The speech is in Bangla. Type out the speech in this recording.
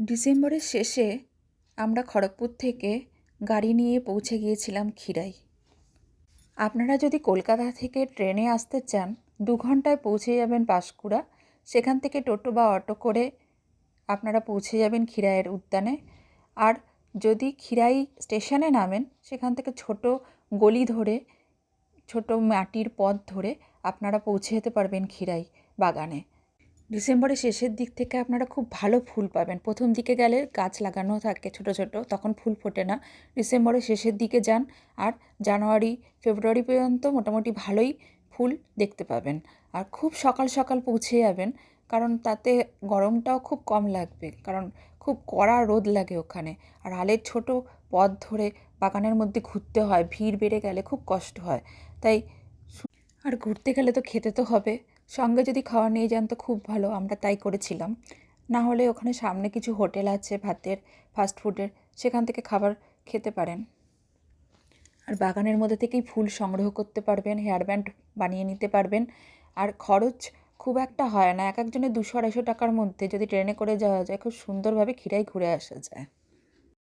ডিসেম্বরের শেষে আমরা খড়গপুর থেকে গাড়ি নিয়ে পৌঁছে গিয়েছিলাম ক্ষীরাই। আপনারা যদি কলকাতা থেকে ট্রেনে আসতে চান, দু ঘন্টায় পৌঁছে যাবেন পাঁশকুড়া। সেখান থেকে টোটো বা অটো করে আপনারা পৌঁছে যাবেন ক্ষীরাইয়ের উদ্যানে। আর যদি ক্ষীরাই স্টেশনে নামেন, সেখান থেকে ছোট গলি ধরে, ছোট মাটির পথ ধরে আপনারা পৌঁছে যেতে পারবেন ক্ষীরাই বাগানে। ডিসেম্বরের শেষের দিক থেকে আপনারা খুব ভালো ফুল পাবেন। প্রথম দিকে গেলে গাছ লাগানো থাকে ছোট ছোট, তখন ফুল ফোটে না। ডিসেম্বরের শেষের দিকে যান আর জানুয়ারি, ফেব্রুয়ারি পর্যন্ত মোটামুটি ভালোই ফুল দেখতে পাবেন। আর খুব সকাল সকাল পৌঁছে যাবেন, কারণ তাতে গরমটাও খুব কম লাগবে, কারণ খুব কড়া রোদ লাগে ওখানে। আর আলের ছোট পথ ধরে বাগানের মধ্যে ঘুরতে হয়, ভিড় বেড়ে গেলে খুব কষ্ট হয়। তাই আর ঘুরতে গেলে তো খেতে তো হবে। সঙ্গে যদি খাওয়া নিয়ে যান তো খুব ভালো, আমরা তাই করেছিলাম। না হলে ওখানে সামনে কিছু হোটেল আছে, ভাতের ফাস্ট ফুডের সেখান থেকে খাবার খেতে পারেন। আর বাগানের মধ্যে থেকেই ফুল সংগ্রহ করতে পারবেন হেয়ার ব্যান্ড বানিয়ে নিতে পারবেন। আর খরচ খুব একটা হয় না, এক একজনের দুশো আড়াইশো টাকার মধ্যে যদি ট্রেনে করে যাওয়া যায়, খুব সুন্দরভাবে ক্ষীরাই ঘুরে আসা যায়।